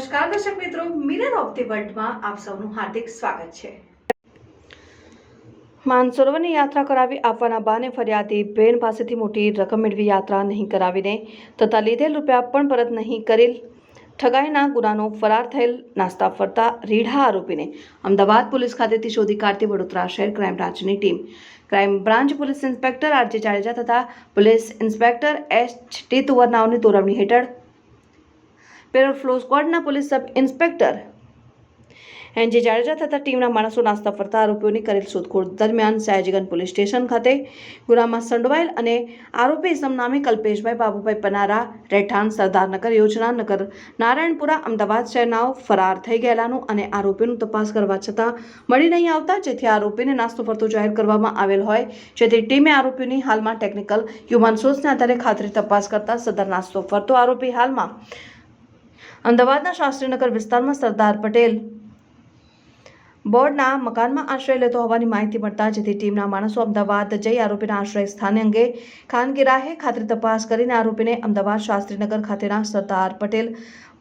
નમસ્કાર, દર્શક મિત્રો. મિરર ઓફ ધી વર્લ્ડમાં આપ સૌનું હાર્દિક સ્વાગત છે. માનસરોવરની યાત્રા કરાવી આપવાના બાને ફરિયાદી બેન પાસેથી મોટી રકમ મેળવી યાત્રા નહીં કરાવીને તથા લીધેલ રૂપિયા પણ પરત નહીં કરેલ ઠગાઈના ગુનાનો ફરાર થયેલ નાસ્તા ફરતા રીઢા આરોપીને અમદાવાદ પોલીસ ખાતેથી શોધી કાઢતી વડોદરા શહેર ક્રાઇમ બ્રાન્ચની team. Crime branch police inspector RJ Jadeja તથા પોલીસ ઇન્સ્પેક્ટર એચ ટી તુવરનાઓની તોરવણી હેઠળ parole furlough સ્કવોડના police sub inspector NJ Jadeja તથા ટીમના માણસો નાસ્તા ફરતા આરોપીઓની કરેલ શોધખોળ દરમિયાન સયાજીગંજ પોલીસ સ્ટેશન ખાતે ગુનામાં સંડોવાયેલ અને આરોપી ઇસમ નામે કલ્પેશભાઈ બાબુભાઈ પનારા, રહેઠાણ સરદારનગર યોજના, નગર નારાયણપુરા, અમદાવાદ શહેરનાઓ ફરાર થઈ ગયેલાનું અને આરોપીનું તપાસ કરવા છતાં મળી નહીં આવતા, જેથી આરોપીને નાસ્તો ફરતો જાહેર કરવામાં આવેલ હોય. જેથી ટીમે આરોપીની હાલમાં ટેકનિકલ હ્યુમન સોર્સને આધારે ખાતરી તપાસ કરતા સદર નાસ્તો ફરતો આરોપી હાલમાં અમદાવાદના શાસ્ત્રીનગર વિસ્તારમાં સરદાર પટેલ બોર્ડના મકાનમાં આશ્રય લેતો હોવાની માહિતી મળતા જેથી ટીમના માણસો અમદાવાદ જઈ આરોપીના આશ્રય સ્થાને અંગે ખાનગી રાહે ખાતરી તપાસ કરીને આરોપીને અમદાવાદ શાસ્ત્રીનગર ખાતેના સરદાર પટેલ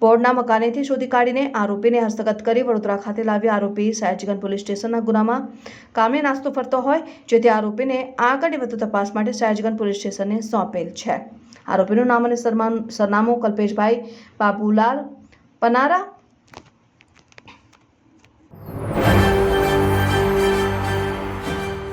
બોર્ડના મકાનેથી શોધી કાઢીને આરોપીને હસ્તગત કરી વડોદરા ખાતે લાવી આરોપી સયાજીગંજ પોલીસ સ્ટેશનના ગુનામાં કામે નાસ્તો ફરતો હોય, જેથી આરોપીને આગળની વધુ તપાસ માટે સયાજીગંજ પોલીસ સ્ટેશનને સોંપેલ છે. આરોપીનું નામ અને સરનામું કલ્પેશભાઈ બાબુલાલ પનારા